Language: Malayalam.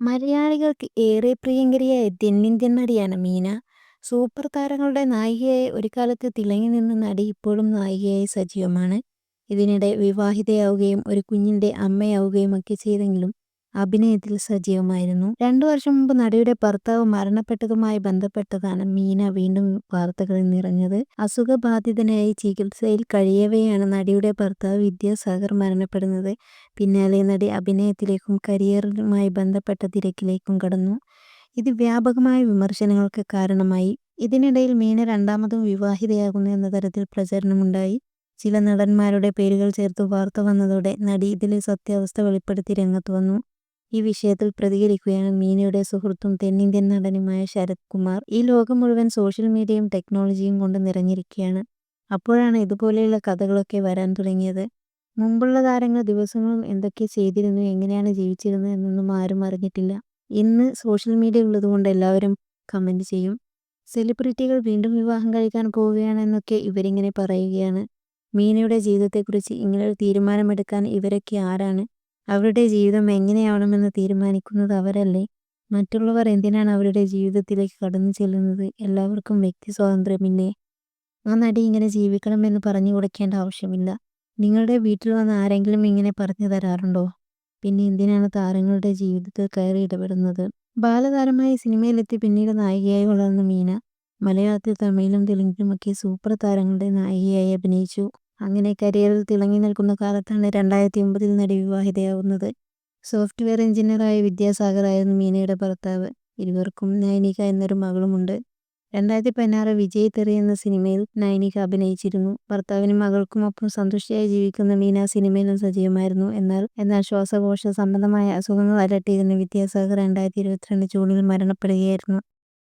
മലയാളികൾക്ക് ഏറെ പ്രിയങ്കരിയായ തെന്നിന്ത്യൻ നടിയാണ് മീന. സൂപ്പർ താരങ്ങളുടെ നായികയായി ഒരു കാലത്ത് തിളങ്ങി നിന്ന നടി ഇപ്പോഴും നായികയായി സജീവമാണ്. ഇതിനിടെ വിവാഹിതയാവുകയും ഒരു കുഞ്ഞിന്റെ അമ്മയാവുകയുമൊക്കെ ചെയ്തെങ്കിലും അഭിനയത്തിൽ സജീവമായിരുന്നു. രണ്ടു വർഷം മുമ്പ് നടിയുടെ ഭർത്താവ് മരണപ്പെട്ടതുമായി ബന്ധപ്പെട്ടതാണ് മീന വീണ്ടും വാർത്തകളിൽ നിറഞ്ഞത്. അസുഖബാധിതനായി ചികിത്സയിൽ കഴിയവെയാണ് നടിയുടെ ഭർത്താവ് വിദ്യാസാഗർ മരണപ്പെടുന്നത്. പിന്നാലെ നടി അഭിനയത്തിലേക്കും കരിയറുമായി ബന്ധപ്പെട്ട തിരക്കിലേക്കും കടന്നു. ഇത് വ്യാപകമായ വിമർശനങ്ങൾക്ക് കാരണമായി. ഇതിനിടയിൽ മീന രണ്ടാമതും വിവാഹിതയാകുന്നു എന്ന തരത്തിൽ പ്രചരണമുണ്ടായി. ചില നടന്മാരുടെ പേരുകൾ ചേർത്ത് വാർത്ത വന്നതോടെ നടി ഇതിലെ സത്യാവസ്ഥ വെളിപ്പെടുത്തി രംഗത്ത് വന്നു. ഈ വിഷയത്തിൽ പ്രതികരിക്കുകയാണ് മീനയുടെ സുഹൃത്തും തെന്നിന്ത്യൻ നടനുമായ ശരത് കുമാർ. ഈ ലോകം മുഴുവൻ സോഷ്യൽ മീഡിയയും ടെക്നോളജിയും കൊണ്ട് നിറഞ്ഞിരിക്കുകയാണ്. അപ്പോഴാണ് ഇതുപോലെയുള്ള കഥകളൊക്കെ വരാൻ തുടങ്ങിയത്. മുമ്പുള്ള താരങ്ങൾ ദിവസങ്ങളും എന്തൊക്കെ ചെയ്തിരുന്നു എങ്ങനെയാണ് ജീവിച്ചിരുന്നത് എന്നൊന്നും ആരും അറിഞ്ഞിട്ടില്ല. ഇന്ന് സോഷ്യൽ മീഡിയ ഉള്ളതുകൊണ്ട് എല്ലാവരും കമന്റ് ചെയ്യും. സെലിബ്രിറ്റികൾ വീണ്ടും വിവാഹം കഴിക്കാൻ പോവുകയാണെന്നൊക്കെ ഇവരിങ്ങനെ പറയുകയാണ്. മീനയുടെ ജീവിതത്തെക്കുറിച്ച് ഇങ്ങനൊരു തീരുമാനമെടുക്കാൻ ഇവരൊക്കെ ആരാണ്? അവരുടെ ജീവിതം എങ്ങനെയാവണമെന്ന് തീരുമാനിക്കുന്നത് അവരല്ലേ? മറ്റുള്ളവർ എന്തിനാണ് അവരുടെ ജീവിതത്തിലേക്ക് കടന്നു ചെല്ലുന്നത്? എല്ലാവർക്കും വ്യക്തി സ്വാതന്ത്ര്യമില്ലേ? ആ നടി ഇങ്ങനെ ജീവിക്കണമെന്ന് പറഞ്ഞു കൊടുക്കേണ്ട ആവശ്യമില്ല. നിങ്ങളുടെ വീട്ടിൽ വന്ന് ആരെങ്കിലും ഇങ്ങനെ പറഞ്ഞു തരാറുണ്ടോ? പിന്നെ എന്തിനാണ് താരങ്ങളുടെ ജീവിതത്തിൽ കയറി ഇടപെടുന്നത്? ബാലതാരമായി സിനിമയിലെത്തി പിന്നീട് നായികയായി വളർന്ന മീന മലയാളത്തിൽ തമിഴിലും തെലുങ്കിലുമൊക്കെ സൂപ്പർ താരങ്ങളുടെ നായികയായി അഭിനയിച്ചു. അങ്ങനെ കരിയറിൽ തിളങ്ങി നിൽക്കുന്ന കാലത്താണ് രണ്ടായിരത്തി ഒമ്പതിൽ നടി വിവാഹിതയാവുന്നത്. സോഫ്റ്റ്വെയർ എഞ്ചിനീയറായ വിദ്യാസാഗർ ആയിരുന്നു മീനയുടെ ഭർത്താവ്. ഇരുവർക്കും നൈനിക എന്നൊരു മകളുമുണ്ട്. രണ്ടായിരത്തി പതിനാറ് വിജയ് തെറി എന്ന സിനിമയിൽ നൈനിക അഭിനയിച്ചിരുന്നു. ഭർത്താവിനും മകൾക്കും ഒപ്പം സന്തുഷ്ടയായി ജീവിക്കുന്ന മീന സിനിമയിലും സജീവമായിരുന്നു. എന്നാൽ എന്നാൽ ശ്വാസകോശ സംബന്ധമായ അസുഖങ്ങൾ അലട്ടിയിരുന്ന വിദ്യാസാഗർ രണ്ടായിരത്തി ഇരുപത്തിരണ്ട് ജൂണിൽ മരണപ്പെടുകയായിരുന്നു.